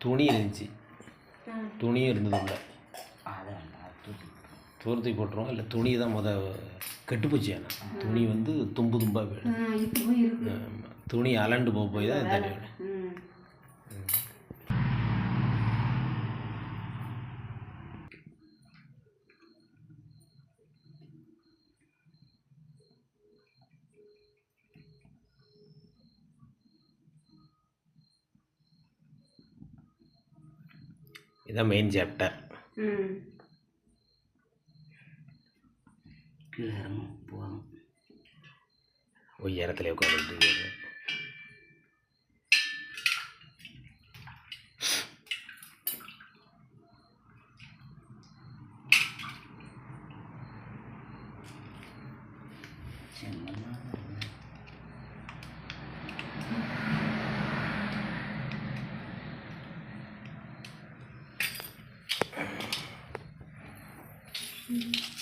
துணி இருந்துச்சு. துணியும் இருந்தது உள்ள தூரத்தி போட்டுருவோம்? இல்லை துணி தான் முத கெட்டுப்போச்சு ஆனால் துணி வந்து தும்பு தும்பாக போயிடும் ஆமா. துணி அலண்டு போக போய் தான் தண்ணி விடும் இதுதான் மெயின் சாப்டர் உயரத்தில் உட்காந்துட்டு 嗯。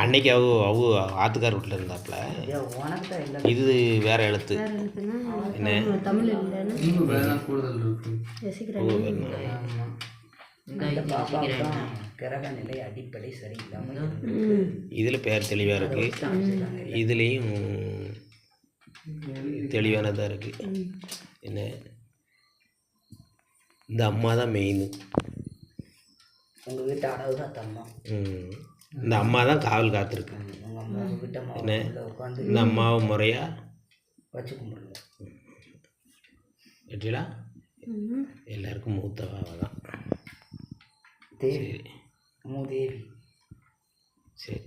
அன்னைக்கு அவ அவ ஆத்துக்கார் வீட்டில் இருந்தாப்புல இது வேற எழுத்து. என்ன? தமிழ் கிரக நிலை அடிப்படை சரியில்லாமல் இதில் பேர் தெளிவாக இருக்குது. இதுலேயும் தெளிவானதாக இருக்குது என்ன? இந்த அம்மா தான் மெயின் உங்க வீட்டு அடவு தான் தம்மா இந்த அம்மா தான் காவல் காத்திருக்கு. அம்மா அம்மா என்ன? இந்த அம்மாவை முறையாக வச்சு கும்பிடுங்க. வெற்றிலா? எல்லாருக்கும் மூத்தவாவை தான் தேவி. சரி. மூதேவி சரி.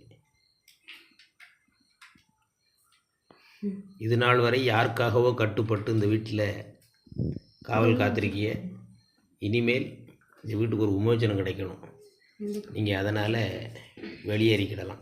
இது நாள் வரை யாருக்காகவோ கட்டுப்பட்டு இந்த வீட்டில் காவல் காத்திருக்கிய. இனிமேல் இந்த வீட்டுக்கு ஒரு விமோச்சனம் கிடைக்கணும். நீங்கள் அதனால் வெளியேறிக்கிடலாம்.